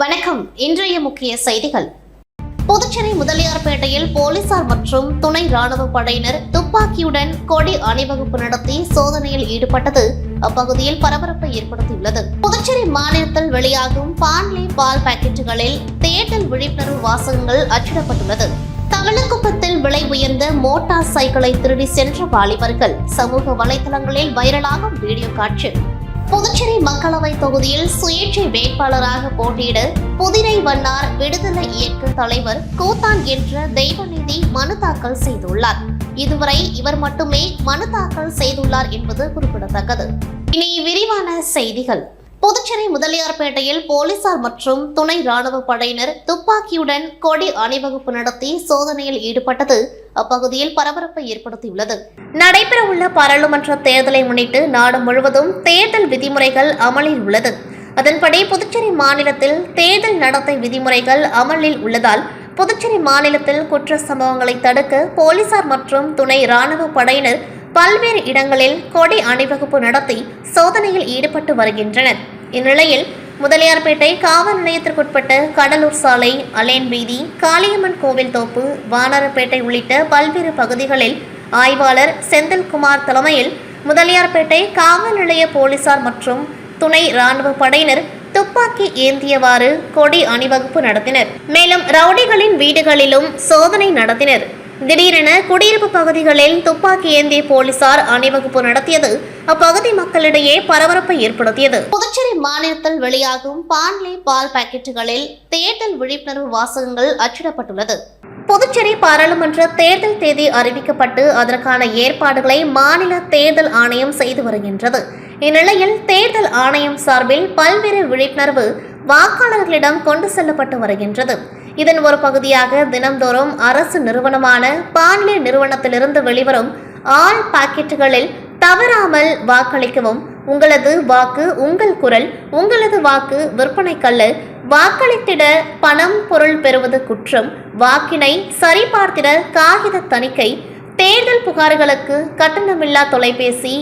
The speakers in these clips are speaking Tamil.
வணக்கம். இன்றைய முக்கிய செய்திகள். புதுச்சேரி முதலியார்பேட்டையில் போலீசார் மற்றும் துணை ராணுவ படையினர் துப்பாக்கியுடன் கொடி அணிவகுப்பு நடத்தி சோதனையில் ஈடுபட்டது அப்பகுதியில் பரபரப்பை ஏற்படுத்தியுள்ளது. புதுச்சேரி மாநிலத்தில் வெளியாகும் பான்லே பால் பாக்கெட்டுகளில் தேர்தல் விழிப்புணர்வு வாசகங்கள் அச்சிடப்பட்டுள்ளது. தவளக்குப்பத்தில் விலை உயர்ந்த மோட்டார் சைக்கிளை திருடி சென்ற வாலிபர்கள் சமூக வலைதளங்களில் வைரலாகும் வீடியோ காட்சி. புதுச்சேரி மக்களவை தொகுதியில் சுயேட்சை வேட்பாளராக போட்டியிட புதிரை வண்ணார் விடுதலை இயக்க தலைவர் கூத்தான் என்ற தெய்வநீதி மனு தாக்கல் செய்துள்ளார். இதுவரை இவர் மட்டுமே மனு தாக்கல் செய்துள்ளார் என்பது குறிப்பிடத்தக்கது. இனி விரிவான செய்திகள். புதுச்சேரி முதலியார்பேட்டையில் போலீசார் மற்றும் துணை ராணுவ படையினர் துப்பாக்கியுடன் கொடி அணிவகுப்பு நடத்தி சோதனையில் ஈடுபட்டது. அப்பகுதியில் பரபரப்பை ஏற்படுத்தியுள்ளது. நடைபெறவுள்ள பாராளுமன்ற தேர்தலை முன்னிட்டு நாடு முழுவதும் தேர்தல் விதிமுறைகள் அமலில் உள்ளது. அதன்படி புதுச்சேரி மாநிலத்தில் தேர்தல் நடத்தை விதிமுறைகள் அமலில் உள்ளதால் புதுச்சேரி மாநிலத்தில் குற்ற சம்பவங்களை தடுக்க போலீசார் மற்றும் துணை ராணுவ படையினர் பல்வேறு இடங்களில் கொடி அணிவகுப்பு நடத்தி சோதனையில் ஈடுபட்டு வருகின்றனர். இந்நிலையில் முதலியார்பேட்டை காவல் நிலையத்திற்குட்பட்ட கடலூர் சாலை அலேன் வீதி காளியம்மன் கோவில் தோப்பு வானரப்பேட்டை உள்ளிட்ட பல்வேறு பகுதிகளில் ஆய்வாளர் செந்தில்குமார் தலைமையில் முதலியார்பேட்டை காவல் நிலைய போலீசார் மற்றும் துணை ராணுவ படையினர் துப்பாக்கி ஏந்தியவாறு கொடி அணிவகுப்பு நடத்தினர். மேலும் ரவுடிகளின் வீடுகளிலும் சோதனை நடத்தினர். திடீரென குடியிருப்பு பகுதிகளில் துப்பாக்கி ஏந்திய போலீசார் அணிவகுப்பு நடத்தியது. அப்பகுதி மக்களிடையே பரபரப்பை ஏற்படுத்தியது. புதுச்சேரி மாநிலத்தில் வெளியாகும் பான்லே பால் பாக்கெட்டுகளில் தேர்தல் விழிப்புணர்வு வாசகங்கள் அச்சிடப்பட்டுள்ளது. புதுச்சேரி பாராளுமன்ற தேர்தல் தேதி அறிவிக்கப்பட்டு அதற்கான ஏற்பாடுகளை மாநில தேர்தல் ஆணையம் செய்து வருகின்றது. இந்நிலையில் தேர்தல் ஆணையம் சார்பில் பல்வேறு விழிப்புணர்வு வாக்காளர்களிடம் கொண்டு செல்லப்பட்டு வருகின்றது. இதன் ஒரு பகுதியாக தினந்தோறும் அரசு நிறுவனமான பான்லே நிறுவனத்திலிருந்து வெளிவரும் ஆல் பாக்கெட்டுகளில் தவறாமல் வாக்களிக்கவும். உங்களது வாக்கு உங்கள் குரல் உங்களது வாக்கு விற்பனை கல்லு. வாக்களித்திட பணம் பொருள் பெறுவது குற்றம். வாக்கினை சரிபார்த்திட காகித தணிக்கை. தேர்தல் புகார்களுக்கு கட்டணமில்லா தொலைபேசி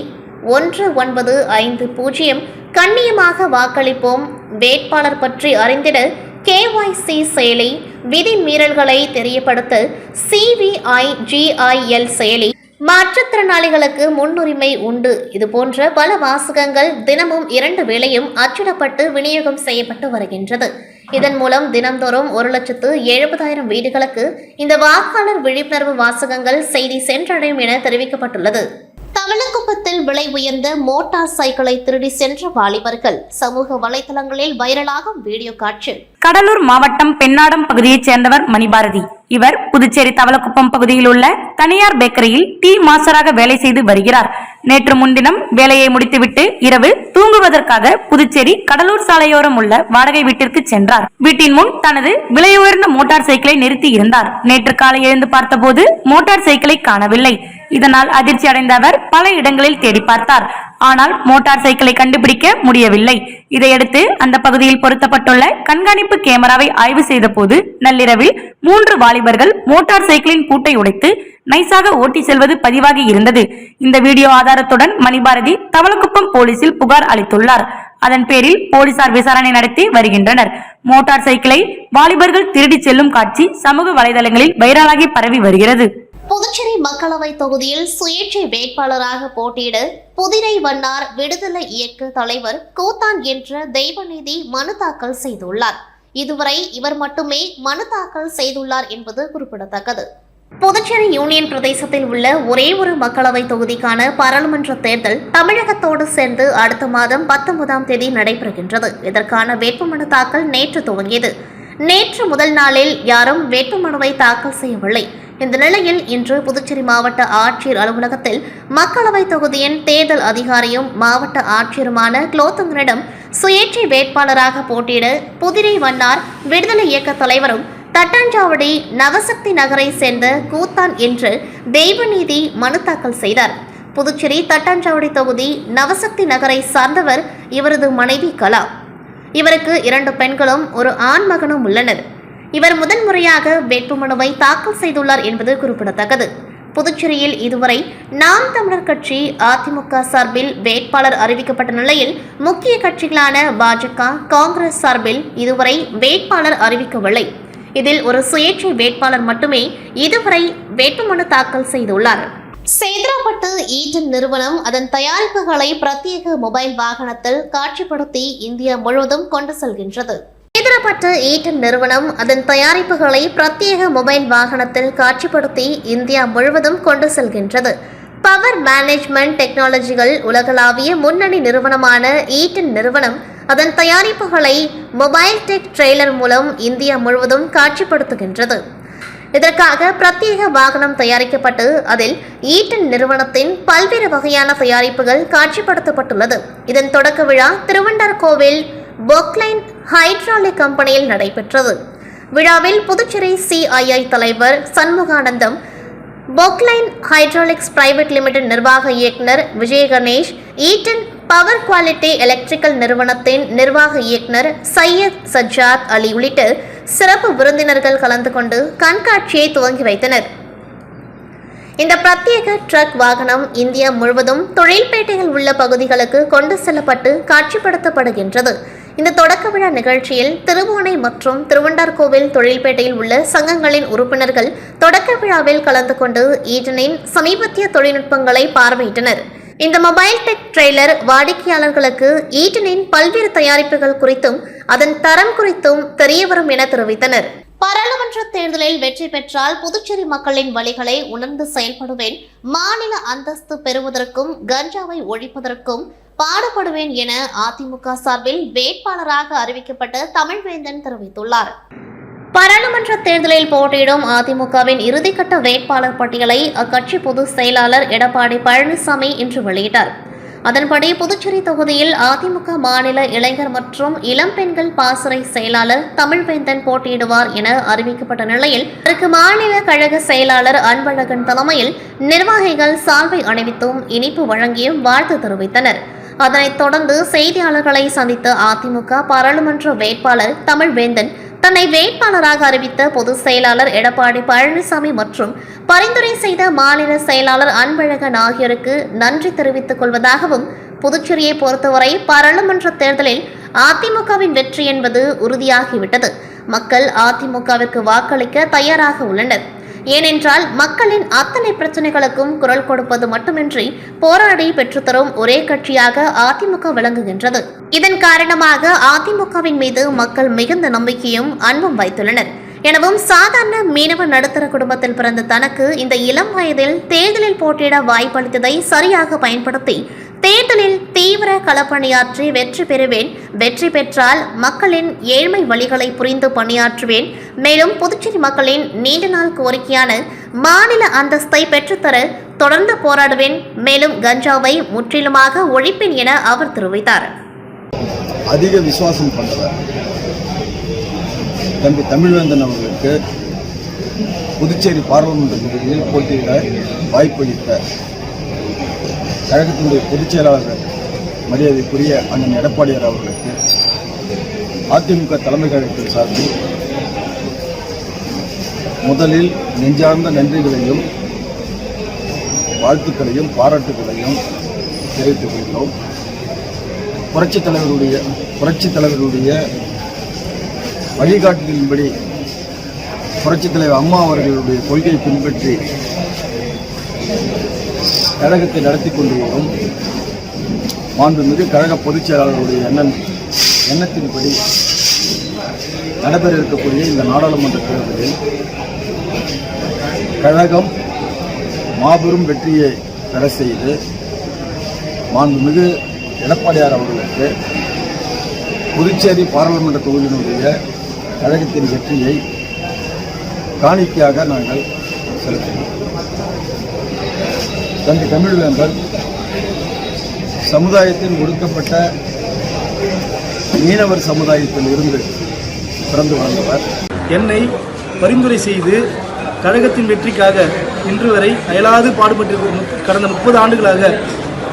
ஒன்று ஒன்பது ஐந்து பூஜ்ஜியம். கண்ணியமாக வாக்களிப்போம். வேட்பாளர் பற்றி அறிந்திட கேஒய்சி செயலி விதி மீறல்களை தெரியப்படுத்த சிவிஐஜிஐஎல் செயலி. மாற்றுத்திறனாளிகளுக்கு முன்னுரிமை உண்டு. இதுபோன்ற பல வாசகங்கள் தினமும் இரண்டு வேளையும் அச்சிடப்பட்டு விநியோகம் செய்யப்பட்டு வருகின்றது. இதன் மூலம் தினந்தோறும் ஒரு லட்சத்து எழுபதாயிரம் வீடுகளுக்கு இந்த வாக்காளர் விழிப்புணர்வு வாசகங்கள் செய்தி சென்றடையும் என தெரிவிக்கப்பட்டுள்ளது. தவளக்குப்பத்தில் விலை உயர்ந்த மோட்டார் சைக்கிளை திருடி சென்ற வாலிபர்கள் சமூக வலைதளங்களில் வைரலாகும் வீடியோ காட்சி. கடலூர் மாவட்டம் பெண்ணாடம் பகுதியைச் சேர்ந்தவர் மணிபாரதி. இவர் புதுச்சேரி தவளக்குப்பம் பகுதியில் உள்ள தனியார் பேக்கரியில் டீ மாஸ்டராக வேலை செய்து வருகிறார். நேற்று முன்தினம் வேலையை முடித்துவிட்டு இரவு தூங்குவதற்காக புதுச்சேரி கடலூர் சாலையோரம் உள்ள வாடகை வீட்டிற்கு சென்றார். வீட்டின் முன் தனது விலையுயர்ந்த மோட்டார் சைக்கிளை நிறுத்தி இருந்தார். நேற்று காலை எழுந்து பார்த்தபோது மோட்டார் சைக்கிளை காணவில்லை. இதனால் அதிர்ச்சி அடைந்த அவர் பல இடங்களில் தேடி பார்த்தார். ஆனால் மோட்டார் சைக்கிளை கண்டுபிடிக்க முடியவில்லை. இதையடுத்து அந்த பகுதியில் பொருத்தப்பட்டுள்ள கண்காணிப்பு கேமராவை ஆய்வு செய்த போது நள்ளிரவில் மூன்று வாலிபர்கள் மோட்டார் சைக்கிளின் பூட்டை உடைத்து நைசாக ஓட்டி செல்வது பதிவாகி இருந்தது. இந்த வீடியோ ஆதாரத்துடன் மணிபாரதி தவளக்குப்பம் போலீசில் புகார் அளித்துள்ளார். அதன் பேரில் போலீசார் விசாரணை நடத்தி வருகின்றனர். மோட்டார் சைக்கிளை வாலிபர்கள் திருடிச் செல்லும் காட்சி சமூக வலைதளங்களில் வைரலாகி பரவி வருகிறது. புதுச்சேரி மக்களவை தொகுதியில் சுயேட்சை வேட்பாளராக போட்டியிட புதிரை வண்ணார் விடுதலை இயக்க தலைவர் கூத்தான் என்ற தெய்வநீதி மனு தாக்கல் செய்துள்ளார். இதுவரை இவர் மட்டுமே மனு தாக்கல் செய்துள்ளார் என்பது குறிப்பிடத்தக்கது. புதுச்சேரி யூனியன் பிரதேசத்தில் உள்ள ஒரே ஒரு மக்களவை தொகுதிக்கான பாராளுமன்ற தேர்தல் தமிழகத்தோடு சேர்ந்து அடுத்த மாதம் பத்தொன்பதாம் தேதி நடைபெறுகின்றது. இதற்கான வேட்புமனு தாக்கல் நேற்று துவங்கியது. நேற்று முதல் நாளில் யாரும் வேட்புமனுவை தாக்கல் செய்யவில்லை. இந்த நிலையில் இன்று புதுச்சேரி மாவட்ட ஆட்சியர் அலுவலகத்தில் மக்களவை தொகுதியின் தேர்தல் அதிகாரியும் மாவட்ட ஆட்சியருமான குலோத்தங்கனிடம் சுயேட்சை வேட்பாளராக போட்டியிட புதிரை வண்ணார் விடுதலை இயக்க தலைவரும் தட்டாஞ்சாவடி நவசக்தி நகரை சேர்ந்த கூத்தான் என்று தெய்வநீதி மனு தாக்கல் செய்தார். புதுச்சேரி தட்டாஞ்சாவடி தொகுதி நவசக்தி நகரை சார்ந்தவர் இவரது மனைவி கலா. இவருக்கு இரண்டு பெண்களும் ஒரு ஆண் மகனும் உள்ளனர். இவர் முதன்முறையாக வேட்புமனுவை தாக்கல் செய்துள்ளார் என்பது குறிப்பிடத்தக்கது. புதுச்சேரியில் இதுவரை நாம் தமிழர் கட்சி அதிமுக சார்பில் வேட்பாளர் அறிவிக்கப்பட்ட நிலையில் முக்கிய கட்சிகளான பாஜக காங்கிரஸ் சார்பில் இதுவரை வேட்பாளர் அறிவிக்கவில்லை. இதில் ஒரு சுயேட்சை வேட்பாளர் மட்டுமே இதுவரை வேட்புமனு தாக்கல் செய்துள்ளார். சேதராப்பட்டு ஈட்டன் நிறுவனம் அதன் தயாரிப்புகளை பிரத்யேக மொபைல் வாகனத்தில் காட்சிப்படுத்தி இந்தியா முழுவதும் கொண்டு செல்கின்றது. சேதராப்பட்டு ஈட்டன் நிறுவனம் அதன் தயாரிப்புகளை பிரத்யேக மொபைல் வாகனத்தில் காட்சிப்படுத்தி இந்தியா முழுவதும் கொண்டு செல்கின்றது. பவர் மேனேஜ்மெண்ட் டெக்னாலஜிகள் உலகளாவிய முன்னணி நிறுவனமான ஈட்டன் நிறுவனம் அதன் தயாரிப்புகளை மொபைல் டெக் ட்ரெய்லர் மூலம் இந்தியா முழுவதும் காட்சிப்படுத்துகின்றது. இதற்காக பிரத்யேக வாகனம் தயாரிக்கப்பட்டு அதில் ஈட்டன் நிறுவனத்தின் பல்வேறு வகையான தயாரிப்புகள் காட்சிப்படுத்தப்பட்டுள்ளது. இதன் தொடக்க விழா திருவண்டர் கோவில் பொக்லைன் ஹைட்ராலிக் கம்பெனியில் நடைபெற்றது. விழாவில் புதுச்சேரி சிஐஐ தலைவர் Shanmuganandam Poclain Hydraulics Private Limited நிர்வாக இயக்குனர் Vijaya Ganesh Eaton Power Quality Electrical நிறுவனத்தின் நிர்வாக இயக்குனர் சையத் சஜாத் அலி உள்ளிட்ட சிறப்பு விருந்தினர்கள் கலந்து கொண்டு கண்காட்சியை துவங்கி வைத்தனர். இந்த பிரத்யேக ட்ரக் வாகனம் இந்தியா முழுவதும் தொழில்பேட்டையில் உள்ள பகுதிகளுக்கு கொண்டு செல்லப்பட்டு காட்சிப்படுத்தப்படுகின்றது. இந்த தொடக்க விழா நிகழ்ச்சியில் திருபுவனை மற்றும் திருவண்டார்கோவில் தொழில்பேட்டையில் உள்ள சங்கங்களின் உறுப்பினர்கள் தொடக்க விழாவில் கலந்து கொண்டு ஈடனின் சமீபத்திய தொழில்நுட்பங்களை பார்வையிட்டனர். இந்த மொபைல் டெக் ட்ரெய்லர் வாடிக்கையாளர்களுக்கு ஈட்டனின் பல்வேறு தயாரிப்புகள் குறித்தும் அதன் தரம் குறித்தும் தெரியவரும் என தெரிவித்தனர். பாராளுமன்ற தேர்தலில் வெற்றி பெற்றால் புதுச்சேரி மக்களின் வழிகளை உணர்ந்து செயல்படுவேன். மாநில அந்தஸ்து பெறுவதற்கும் கஞ்சாவை ஒழிப்பதற்கும் பாடுபடுவேன் என அதிமுக சார்பில் வேட்பாளராக அறிவிக்கப்பட்ட தமிழ்வேந்தன் தெரிவித்துள்ளார். பாராளுமன்ற தேர்தலில் போட்டியிடும் அதிமுகவின் இறுதிக்கட்ட வேட்பாளர் பட்டியலை அக்கட்சி பொதுச் செயலாளர் எடப்பாடி பழனிசாமி இன்று வெளியிட்டார். அதன்படி புதுச்சேரி தொகுதியில் அதிமுக மாநில இளைஞர் மற்றும் இளம்பெண்கள் பாசறை செயலாளர் தமிழ்வேந்தன் போட்டியிடுவார் என அறிவிக்கப்பட்ட நிலையில் அதற்கு மாநில கழக செயலாளர் அன்பழகன் தலைமையில் நிர்வாகிகள் சால்வை அணிவித்தும் இனிப்பு வழங்கியும் வாழ்த்து தெரிவித்தனர். அதனைத் தொடர்ந்து செய்தியாளர்களை சந்தித்த அதிமுக பாராளுமன்ற வேட்பாளர் தமிழ்வேந்தன் தன்னை வேட்பாளராக அறிவித்த பொதுச் செயலாளர் எடப்பாடி பழனிசாமி மற்றும் பரிந்துரை செய்த மாநில செயலாளர் அன்பழகன் ஆகியோருக்கு நன்றி தெரிவித்துக் கொள்வதாகவும் புதுச்சேரியை பொறுத்தவரை பாராளுமன்ற தேர்தலில் அதிமுகவின் வெற்றி என்பது உறுதியாகிவிட்டது. மக்கள் அதிமுகவிற்கு வாக்களிக்க தயாராக உள்ளனர். ஏனென்றால் மக்களின் அத்தனை பிரச்சனைகளுக்கும் குரல் கொடுப்பது மட்டுமின்றி போராடி பெற்றுத்தரும் ஒரே கட்சியாக அதிமுக விளங்குகின்றது. இதன் காரணமாக அதிமுகவின் மீது மக்கள் மிகுந்த நம்பிக்கையும் அன்பும் வைத்துள்ளனர். எனவும் சாதாரண மீனவ நடுத்தர குடும்பத்தில் பிறந்த தனக்கு இந்த இளம் வயதில் தேர்தலில் போட்டியிட வாய்ப்பளித்ததை சரியாக பயன்படுத்தி தேர்தலில் தீவிர களப்பணியாற்றி வெற்றி பெறுவேன். வெற்றி பெற்றால் மக்களின் ஏழ்மை வழிகளை புரிந்து பணியாற்றுவேன். மேலும் புதுச்சேரி மக்களின் நீண்ட நாள் கோரிக்கையான மாநில அந்தஸ்தை பெற்றுத்தர தொடர்ந்து போராடுவேன். மேலும் கஞ்சாவை முற்றிலுமாக ஒழிப்பேன் என அவர் தெரிவித்தார். அதிக விசுவாசம் தம்பி தமிழ்வேந்தன் அவர்களுக்கு புதுச்சேரி பாராளுமன்ற தொகுதியில் போட்டியிட வாய்ப்பளித்த கழகத்தினுடைய பொதுச் செயலாளர் மரியாதைக்குரிய அண்ணன் எடப்பாடியார் அவர்களுக்கு அதிமுக தலைமை கழகத்தின் சார்பில் முதலில் நெஞ்சார்ந்த நன்றிகளையும் வாழ்த்துக்களையும் பாராட்டுகளையும் தெரிவித்துக் கொள்கிறோம். புரட்சித் தலைவருடைய புரட்சித் தலைவருடைய வழிகாட்டுதலின்படி புரட்சித் தலைவர் அம்மா அவர்களுடைய கொள்கையை பின்பற்றி கழகத்தை நடத்தி கொண்டு வரும் மாண்புமிகு கழக பொதுச் செயலாளருடைய எண்ணம் எண்ணத்தின்படி நடைபெற இருக்கக்கூடிய இந்த நாடாளுமன்ற தேர்தலில் கழகம் மாபெரும் வெற்றியை பெற செய்து மாண்புமிகு எடப்பாடியார் அவர்களுக்கு புதுச்சேரி பாராளுமன்ற தொகுதியினுடைய கழகத்தின் வெற்றியை காணிக்கையாக நாங்கள் செலுத்தினோம். தந்தை தமிழ்வேந்தர் சமுதாயத்தின் ஒடுக்கப்பட்ட மீனவர் சமுதாயத்தில் இருந்து பிறந்து வாழ்ந்தவர் என்னை பரிந்துரை செய்து கழகத்தின் வெற்றிக்காக இன்று வரை அயலாது பாடுபட்டிருக்கும் கடந்த முப்பது ஆண்டுகளாக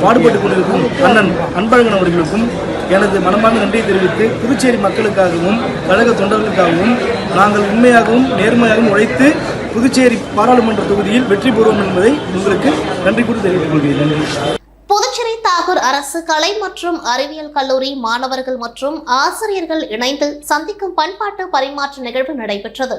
பாடுபட்டுக் கொண்டிருக்கும் அண்ணன் அன்பழகன் அவர்களுக்கும் எனது மனமார்ந்த நன்றியை தெரிவித்து புதுச்சேரி மக்களுக்காகவும் கழக தொண்டர்களுக்காகவும் நாங்கள் உண்மையாகவும் நேர்மையாகவும் உழைத்து புதுச்சேரி பாராளுமன்ற தொகுதியில் வெற்றி பெறுவோம் என்பதை உங்களுக்கு நன்றி கூறி தெரிவித்துக் கொள்கிறேன். நன்றி. புதுச்சேரி தாகூர் அரசு கலை மற்றும் அறிவியல் கல்லூரி மாணவர்கள் மற்றும் ஆசிரியர்கள் இணைந்து சந்திக்கும் பண்பாட்டு பரிமாற்ற நிகழ்வு நடைபெற்றது.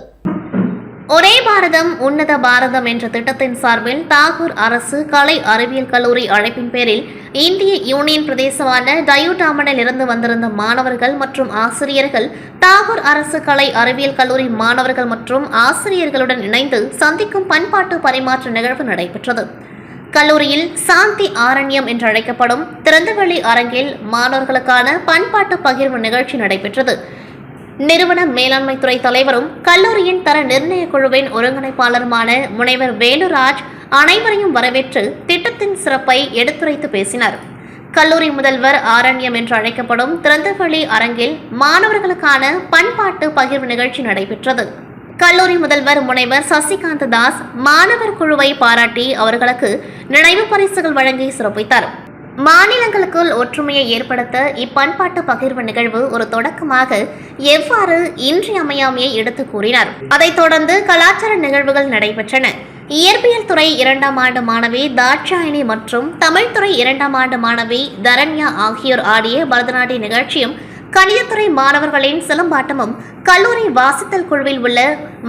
ஒரே பாரதம் உன்னத பாரதம் என்ற திட்டத்தின் சார்பில் தாகூர் அரசு கலை அறிவியல் கல்லூரி அழைப்பின் பேரில் இந்திய யூனியன் பிரதேசமான டயூடாமனில் இருந்து வந்திருந்த மாணவர்கள் மற்றும் ஆசிரியர்கள் தாகூர் அரசு கலை அறிவியல் கல்லூரி மாணவர்கள் மற்றும் ஆசிரியர்களுடன் இணைந்து சந்திக்கும் பண்பாட்டு பரிமாற்ற நிகழ்வு நடைபெற்றது. கல்லூரியில் சாந்தி ஆரண்யம் என்று அழைக்கப்படும் திறந்தவெளி அரங்கில் மாணவர்களுக்கான பண்பாட்டு பகிர்வு நிகழ்ச்சி நடைபெற்றது. நிறுவன மேலாண்மை துறை தலைவரும் கல்லூரியின் தர நிர்ணய குழுவின் ஒருங்கிணைப்பாளருமான முனைவர் வேலுராஜ் அனைவரையும் வரவேற்று திட்டத்தின் சிறப்பை எடுத்துரைத்து பேசினார். கல்லூரி முதல்வர் ஆரண்யம் என்று அழைக்கப்படும் திறந்தவெளி அரங்கில் மாணவர்களுக்கான பண்பாட்டு பகிர்வு நிகழ்ச்சி நடைபெற்றது. கல்லூரி முதல்வர் முனைவர் சசிகாந்த தாஸ் மாணவர் குழுவை பாராட்டி அவர்களுக்கு நினைவு பரிசுகள் வழங்கி சிறப்பித்தார். மாநிலங்களுக்குள் ஒற்றுமையை ஏற்படுத்த இப்பண்பாட்டு பகிர்வு நிகழ்வு ஒரு தொடக்கமாக எவ்வாறு இன்றியமையாமையை எடுத்து கூறினார்? அதைத் தொடர்ந்து கலாச்சார நிகழ்வுகள் நடைபெற்றன. இயற்பியல் துறை இரண்டாம் ஆண்டு மாணவி தாட்சாயணி மற்றும் தமிழ்துறை இரண்டாம் ஆண்டு மாணவி தரண்யா ஆகியோர் ஆடிய பரதநாட்டிய நிகழ்ச்சியும் கணிதத்துறை மாணவர்களின் சிலம்பாட்டமும் கல்லூரி வாசித்தல் குழுவில் உள்ள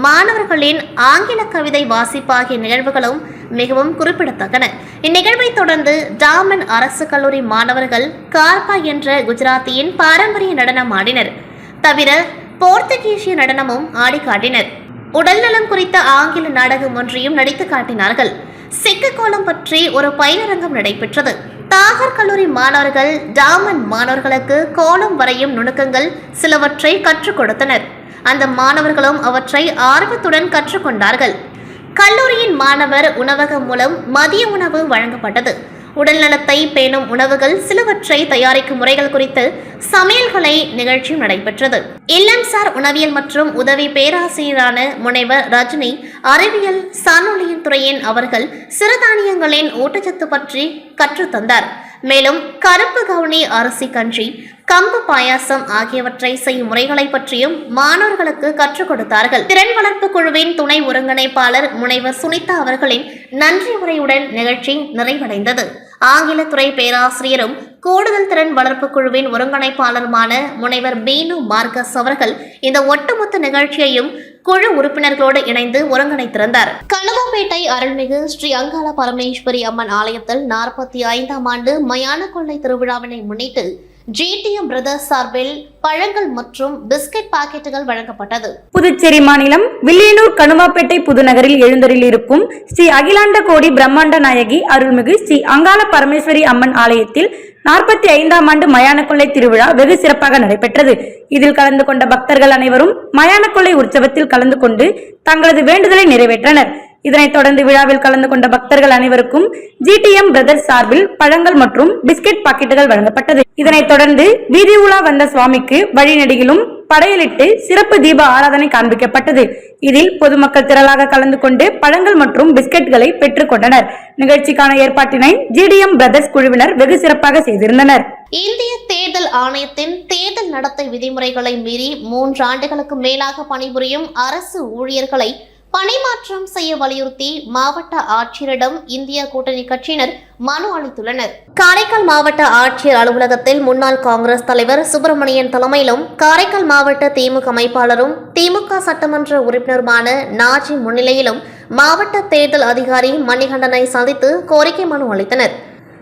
மாணவர்களின் ஆங்கில கவிதை வாசிப்பு ஆகிய நிகழ்வுகளும் மிகவும் குறிப்பிடத்தக்கன. இந்நிகழ்வை தொடர்ந்து டாமன் அரசு கல்லூரி மாணவர்கள் கார்பா என்ற குஜராத்தியின் பாரம்பரிய நடனம் ஆடினர். தவிர போர்த்துகீசிய நடனமும் ஆடி காட்டினர். உடல்நலம் குறித்த ஆங்கில நாடகம் ஒன்றையும் நடித்து காட்டினார்கள். சிக்கு கோலம் பற்றி ஒரு பயிலரங்கம் நடைபெற்றது. தாகர் கல்லூரி மாணவர்கள் டாமன் மாணவர்களுக்கு கோலம் வரையும் நுணுக்கங்கள் சிலவற்றை கற்றுக் கொடுத்தனர். அந்த மாணவர்களும் அவற்றை ஆர்வத்துடன் கற்றுக்கொண்டார்கள் கல்லூரியின் மாணவர் உணவகம் மூலம் மதிய உணவு வழங்கப்பட்டது. உடல்நலத்தை பேணும் உணவுகள் சிலவற்றை தயாரிக்கும் முறைகள் குறித்து சமையல்களை நிகழ்ச்சி நடைபெற்றது. இல்லம்சார் உணவியல் மற்றும் உதவி பேராசிரியரான முனைவர் ரஜினி அறிவியல் சாணொலியின் துறையின் அவர்கள் சிறுதானியங்களின் ஊட்டச்சத்து பற்றி கற்றுத்தந்தார். மேலும் கருப்பு கவுனி அரிசி கஞ்சி கம்பு பாயாசம் ஆகியவற்றை செய்யும் முறைகளை பற்றியும் மாணவர்களுக்கு கற்றுக் கொடுத்தார்கள். திறன் வளர்ப்பு குழுவின் துணை ஒருங்கிணைப்பாளர் முனைவர் சுனிதா அவர்களின் நன்றி உரையுடன் நிகழ்ச்சி நிறைவடைந்தது. ஆங்கிலத்துறை பேராசிரியரும் கூடுதல் திறன் வளர்ப்பு குழுவின் ஒருங்கிணைப்பாளருமான முனைவர் பீனு மார்கஸ் அவர்கள் இந்த ஒட்டுமொத்த நிகழ்ச்சியையும் குழு உறுப்பினர்களோடு இணைந்து ஒருங்கிணைத்திருந்தார். கழுவம்பேட்டை அருள்மிகு ஸ்ரீ அங்காள பரமேஸ்வரி அம்மன் ஆலயத்தில் நாற்பத்தி ஐந்தாம் ஆண்டு மயான கொள்ளை திருவிழாவினை முன்னிட்டு ஜிடிஎம் பிரதர்ஸ் சார்பில் பழங்கள் மற்றும் பிஸ்கட் பாக்கெட்டுகள் வழங்கப்பட்டது. புதுச்சேரி மாநிலம் வில்லியனூர் கணுவாப்பேட்டை புதுநகரில் எழுந்தரில் இருக்கும் ஸ்ரீ அகிலாண்ட கோடி பிரம்மாண்ட நாயகி அருள்மிகு ஸ்ரீ அங்காள பரமேஸ்வரி அம்மன் ஆலயத்தில் நாற்பத்தி ஐந்தாம் ஆண்டு மயானக்கொள்ளை திருவிழா வெகு சிறப்பாக நடைபெற்றது. இதில் கலந்து கொண்ட பக்தர்கள் அனைவரும் மயானக்கொள்ளை உற்சவத்தில் கலந்து கொண்டு தங்களது வேண்டுதலை நிறைவேற்றனர். இதனைத் தொடர்ந்து விழாவில் கலந்து கொண்ட பக்தர்கள் அனைவருக்கும் ஜிடிஎம் பிரதர்ஸ் சார்பில் பழங்கள் மற்றும் பிஸ்கட் பாக்கெட்டுகள் வழங்கப்பட்டது. இதனைத் தொடர்ந்து வீதி உலா வந்த சுவாமிக்கு வழிநெடுகிலும் படையலிட்டு சிறப்பு தீப ஆராதனை காண்பிக்கப்பட்டது. இதில் பொதுமக்கள் திரளாக கலந்து கொண்டு பழங்கள் மற்றும் பிஸ்கட்களை பெற்றுக் கொண்டனர். நிகழ்ச்சிக்கான ஏற்பாட்டினை ஜிடிஎம் பிரதர்ஸ் குழுவினர் வெகு சிறப்பாக செய்திருந்தனர். இந்திய தேர்தல் ஆணையத்தின் தேர்தல் நடத்தை விதிமுறைகளை மீறி மூன்று ஆண்டுகளுக்கு மேலாக பணிபுரியும் அரசு ஊழியர்களை பணிமாற்றம் செய்ய வலியுறுத்தி மாவட்ட ஆட்சியரிடம் இந்திய கூட்டணி கட்சியினர் மனு அளித்துள்ளனர். காரைக்கால் மாவட்ட ஆட்சியர் அலுவலகத்தில் முன்னாள் காங்கிரஸ் தலைவர் சுப்பிரமணியன் தலைமையிலும் காரைக்கால் மாவட்ட திமுக அமைப்பாளரும் திமுக சட்டமன்ற உறுப்பினருமான நாஜி முன்னிலையிலும் மாவட்ட தேர்தல் அதிகாரி மணிகண்டனை சந்தித்து கோரிக்கை மனு அளித்தனர்.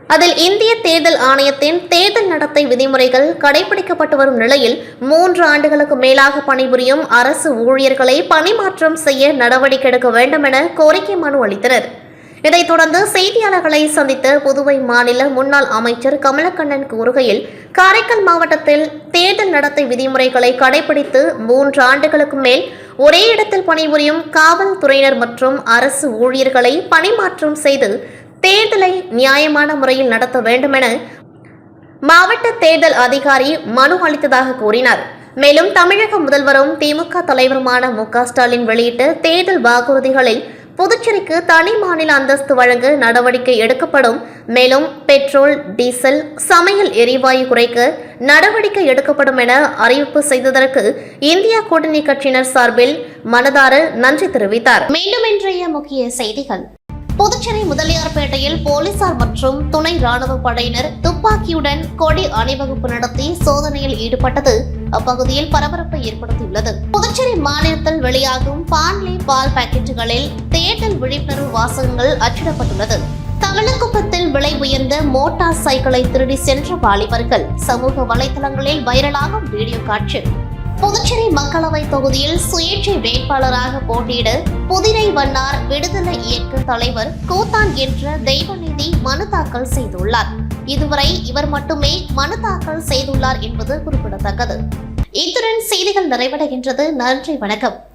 அதில் இந்திய தேர்தல் ஆணையத்தின் தேர்தல் நடத்தை விதிமுறைகள் கடைபிடிக்கப்பட்டு வரும் நிலையில் மூன்று ஆண்டுகளுக்கு மேலாக பணிபுரியும் அரசு ஊழியர்களை பணிமாற்றம் செய்ய நடவடிக்கை எடுக்க வேண்டும் என கோரிக்கை மனு அளித்தனர். இதைத் தொடர்ந்து செய்தியாளர்களை சந்தித்த புதுவை மாநில முன்னாள் அமைச்சர் கமலக்கண்ணன் கூறுகையில் காரைக்கால் மாவட்டத்தில் தேர்தல் நடத்தை விதிமுறைகளை கடைபிடித்து மூன்று ஆண்டுகளுக்கு மேல் ஒரே இடத்தில் பணிபுரியும் காவல்துறையினர் மற்றும் அரசு ஊழியர்களை பணிமாற்றம் செய்து தேர்தலை நியாயமான முறையில் நடத்த வேண்டும் என மாவட்ட தேர்தல் அதிகாரி மனு அளித்ததாக கூறினார். மேலும் தமிழக முதல்வரும் திமுக தலைவருமான மு ஸ்டாலின் வெளியிட்ட தேர்தல் வாக்குறுதிகளில் புதுச்சேரிக்கு தனி மாநில அந்தஸ்து வழங்க நடவடிக்கை எடுக்கப்படும். மேலும் பெட்ரோல் டீசல் சமையல் எரிவாயு குறைக்க நடவடிக்கை எடுக்கப்படும் என அறிவிப்பு செய்ததற்கு இந்தியா கூட்டணி கட்சியினர் சார்பில் மனதார நன்றி தெரிவித்தார். மீண்டும் இன்றைய முக்கிய செய்திகள். புதுச்சேரி முதலியார்பேட்டையில் போலீசார் மற்றும் துணை ராணுவ படையினர் துப்பாக்கியுடன் கொடி அணிவகுப்பு நடத்தி சோதனையில் ஈடுபட்டது. அப்பகுதியில் பரபரப்பை ஏற்படுத்தியுள்ளது. புதுச்சேரி மாநிலத்தில் வெளியாகும் பான்லி பால் பாக்கெட்டுகளில் தேர்தல் விழிப்புணர்வு வாசகங்கள் அச்சிடப்பட்டுள்ளது. தமிழகத்தில் விலை உயர்ந்த மோட்டார் சைக்கிளை திருடி சென்ற வாலிபர்கள் சமூக வலைதளங்களில் வைரலாகும் வீடியோ காட்சி. புதுச்சேரி மக்களவை தொகுதியில் சுயேட்சை வேட்பாளராக போட்டியிட புதிரை வண்ணார் விடுதலை இயக்க தலைவர் கூத்தான் என்ற தெய்வநிதி மனு தாக்கல் செய்துள்ளார். இதுவரை இவர் மட்டுமே மனு தாக்கல் செய்துள்ளார் என்பது குறிப்பிடத்தக்கது. இத்துடன் செய்திகள் நிறைவடைகின்றது. நன்றி வணக்கம்.